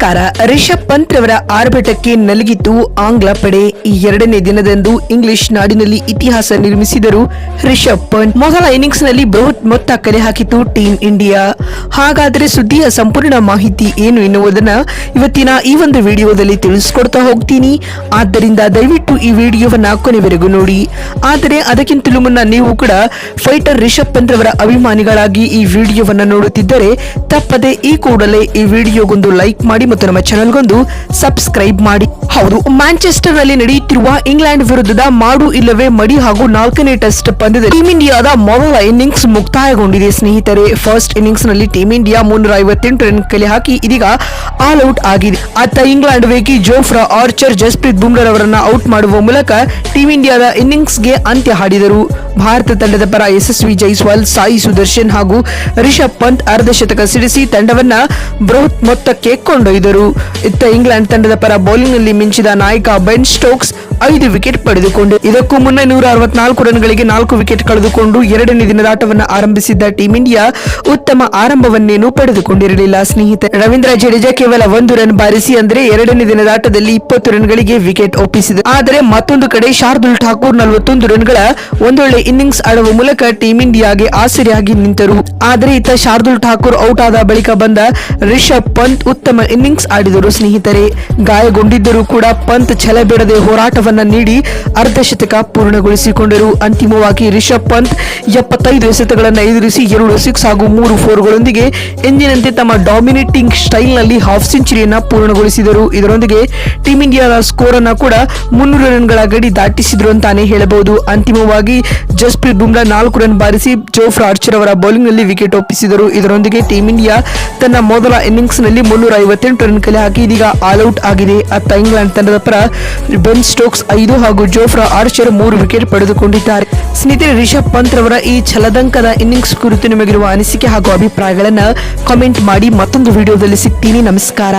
ನಮಸ್ಕಾರ. ರಿಷಬ್ ಪಂತ್ ರವರ ಆರ್ಭಟಕ್ಕೆ ನಲಗಿತು ಆಂಗ್ಲ ಪಡೆ ಈ ಎರಡನೇ ದಿನದಂದು ಇಂಗ್ಲಿಷ್ ನಾಡಿನಲ್ಲಿ ಇತಿಹಾಸ ನಿರ್ಮಿಸಿದರು ರಿಷಬ್ ಪಂತ್. ಮೊದಲ ಇನ್ನಿಂಗ್ಸ್ನಲ್ಲಿ ಬೃಹತ್ ಮೊತ್ತ ಕರೆ ಹಾಕಿತು ಟೀಂ ಇಂಡಿಯಾ. ಹಾಗಾದರೆ ಸುದ್ದಿಯ ಸಂಪೂರ್ಣ ಮಾಹಿತಿ ಏನು ಎನ್ನುವುದನ್ನ ಇವತ್ತಿನ ಈ ಒಂದು ವಿಡಿಯೋದಲ್ಲಿ ತಿಳಿಸ್ಕೊಡ್ತಾ ಹೋಗ್ತೀನಿ. ಆದ್ದರಿಂದ ದಯವಿಟ್ಟು ಈ ವಿಡಿಯೋವನ್ನ ಕೊನೆವರೆಗೂ ನೋಡಿ. ಆದರೆ ಅದಕ್ಕಿಂತಲೂ ಮುನ್ನ ನೀವು ಕೂಡ ಫೈಟರ್ ರಿಷಬ್ ಪಂತ್ ರವರ ಅಭಿಮಾನಿಗಳಾಗಿ ಈ ವಿಡಿಯೋವನ್ನ ನೋಡುತ್ತಿದ್ದರೆ ತಪ್ಪದೆ ಈ ಕೂಡಲೇ ಈ ವಿಡಿಯೋಗೊಂದು ಲೈಕ್ ಮಾಡಿ ಮತ್ತು ನಮ್ಮ ಚಾನಲ್ಗೊಂದು ಸಬ್ಸ್ಕ್ರೈಬ್ ಮಾಡಿ. ಹೌದು ಮ್ಯಾಂಚೆಸ್ಟರ್ನಲ್ಲಿ ನಡೆಯುತ್ತಿರುವ ಇಂಗ್ಲೆಂಡ್ ವಿರುದ್ಧದ ಮಾಡು ಇಲ್ಲವೇ ಮಡಿ ಹಾಗೂ ನಾಲ್ಕನೇ ಟೆಸ್ಟ್ ಪಂದ್ಯದಲ್ಲಿ ಟೀಮ್ ಇಂಡಿಯಾದ ಮೊದಲ ಇನ್ನಿಂಗ್ಸ್ ಮುಕ್ತಾಯಗೊಂಡಿದೆ ಸ್ನೇಹಿತರೆ. ಫಸ್ಟ್ ಇನ್ನಿಂಗ್ಸ್ನಲ್ಲಿ ಟೀಂ ಇಂಡಿಯಾ ಮುನ್ನೂರ ಐವತ್ತೆಂಟು ರನ್ ಕಲೆ ಹಾಕಿ, ಇದೀಗ ಆಲ್ ಔಟ್ ಆಗಿದೆ. ಅತ್ತ ಇಂಗ್ಲೆಂಡ್ ವೇಕಿ ಜೋಫ್ರಾ, ಆರ್ಚರ್ ಜಸ್ಪ್ರೀತ್ ಬುಮ್ರಾ ಅವರನ್ನ ಔಟ್ ಮಾಡುವ ಮೂಲಕ ಟೀಂ ಇಂಡಿಯಾದ ಇನ್ನಿಂಗ್ಸ್ಗೆ ಅಂತ್ಯ ಹಾಡಿದರು. ಭಾರತ ತಂಡದ ಪರ ಯಶಸ್ವಿ ಜೈಸ್ವಾಲ್, ಸಾಯಿ ಸುದರ್ಶನ್ ಹಾಗೂ ರಿಷಬ್ ಪಂತ್ ಅರ್ಧಶತಕ ಸಿಡಿಸಿ ತಂಡವನ್ನ ಬೃಹತ್ ಮೊತ್ತಕ್ಕೆ ಕೊಂಡೊಯ್ದರು. ಇತ್ತ ಇಂಗ್ಲೆಂಡ್ ತಂಡದ ಪರ ಬೌಲಿಂಗ್ನಲ್ಲಿ ಮಿಂಚಿದ ನಾಯಕ ಬೆನ್ ಸ್ಟೋಕ್ಸ್ ಐದು ವಿಕೆಟ್ ಪಡೆದುಕೊಂಡು ಇದಕ್ಕೂ ಮುನ್ನ ನೂರ ಅರವತ್ನಾಲ್ಕು ರನ್ಗಳಿಗೆ ನಾಲ್ಕು ವಿಕೆಟ್ ಕಳೆದುಕೊಂಡು ಎರಡನೇ ದಿನದ ಆಟವನ್ನು ಆರಂಭಿಸಿದ್ದ ಟೀಂ ಇಂಡಿಯಾ ಉತ್ತಮ ಆರಂಭವನ್ನೇನು ಪಡೆದುಕೊಂಡಿರಲಿಲ್ಲ. ಸ್ನೇಹಿತ ರವೀಂದ್ರ ಜಡೇಜಾ ಕೇವಲ ಒಂದು ರನ್ ಬಾರಿಸಿ ಅಂದ್ರೆ ಎರಡನೇ ದಿನದ ಆಟದಲ್ಲಿ ಇಪ್ಪತ್ತು ರನ್ಗಳಿಗೆ ವಿಕೆಟ್ ಒಪ್ಪಿಸಿದೆ. ಆದರೆ ಮತ್ತೊಂದು ಕಡೆ ಶಾರ್ದುಲ್ ಠಾಕೂರ್ ನಲವತ್ತೊಂದು ರನ್ಗಳ ಒಂದೊಳ್ಳೆ ಇನ್ನಿಂಗ್ಸ್ ಆಡುವ ಮೂಲಕ ಟೀಂ ಇಂಡಿಯಾಗೆ ಆಸರೆಯಾಗಿ ನಿಂತರು. ಆದರೆ ಇತ್ತ ಶಾರ್ದುಲ್ ಠಾಕೂರ್ ಔಟ್ ಆದ ಬಳಿಕ ಬಂದ ರಿಷಬ್ ಪಂತ್ ಉತ್ತಮ ಇನ್ನಿಂಗ್ಸ್ ಆಡಿದರು. ಸ್ನೇಹಿತರೆ, ಗಾಯಗೊಂಡಿದ್ದರೂ ಕೂಡ ಪಂತ್ ಛಲ ಬಿಡದೆ ಹೋರಾಟವನ್ನ ನೀಡಿ ಅರ್ಧಶತಕ ಪೂರ್ಣಗೊಳಿಸಿಕೊಂಡರು. ಅಂತಿಮವಾಗಿ ರಿಷಬ್ ಪಂತ್ ಎಪ್ಪತ್ತೈದು ಎಸೆತಗಳನ್ನು ಎದುರಿಸಿ ಎರಡು ಸಿಕ್ಸ್ ಹಾಗೂ ಮೂರು ಫೋರ್ಗಳೊಂದಿಗೆ ಎಂದಿನಂತೆ ತಮ್ಮ ಡಾಮಿನೇಟಿಂಗ್ ಸ್ಟೈಲ್ನಲ್ಲಿ ಹಾಫ್ ಸೆಂಚುರಿಯನ್ನ ಪೂರ್ಣಗೊಳಿಸಿದರು. ಇದರೊಂದಿಗೆ ಟೀಂ ಇಂಡಿಯಾದ ಸ್ಕೋರ್ ಅನ್ನ ಕೂಡ ಮುನ್ನೂರು ರನ್ಗಳ ಗಡಿ ದಾಟಿಸಿದ್ರು ಅಂತಾನೆ ಹೇಳಬಹುದು. ಅಂತಿಮವಾಗಿ ಜಸ್ಪ್ರೀತ್ ಬುಮ್ರಾ ನಾಲ್ಕು ರನ್ ಬಾರಿಸಿ ಜೋಫ್ರಾ ಆರ್ಚರ್ ಅವರ ಬೌಲಿಂಗ್ನಲ್ಲಿ ವಿಕೆಟ್ ಒಪ್ಪಿಸಿದರು. ಇದರೊಂದಿಗೆ ಟೀಂ ಇಂಡಿಯಾ ತನ್ನ ಮೊದಲ ಇನ್ನಿಂಗ್ಸ್ನಲ್ಲಿ ಮುನ್ನೂರ ಐವತ್ತೆಂಟು ರನ್ ಕಲೆ ಹಾಕಿ ಇದೀಗ ಆಲ್ ಔಟ್ ಆಗಿದೆ. ಅತ್ತ ಇಂಗ್ಲೆಂಡ್ ತಂಡದ ಪರ ಬೆನ್ ಸ್ಟೋಕ್ಸ್ ಐದು ಹಾಗೂ ಜೋಫ್ರಾ ಆರ್ಚರ್ ಮೂರು ವಿಕೆಟ್ ಪಡೆದುಕೊಂಡಿದ್ದಾರೆ. ಸ್ನೇಹಿತರೆ, ರಿಷಬ್ ಪಂತ್ ರವರ ಈ ಛಲದಂಕದ ಇನ್ನಿಂಗ್ಸ್ ಕುರಿತು ನಿಮಗಿರುವ ಅನಿಸಿಕೆ ಹಾಗೂ ಅಭಿಪ್ರಾಯಗಳನ್ನು ಕಾಮೆಂಟ್ ಮಾಡಿ ಮತ್ತೊಂದು ವಿಡಿಯೋದಲ್ಲಿ ಸಿಗ್ತೀನಿ. ನಮಸ್ಕಾರ.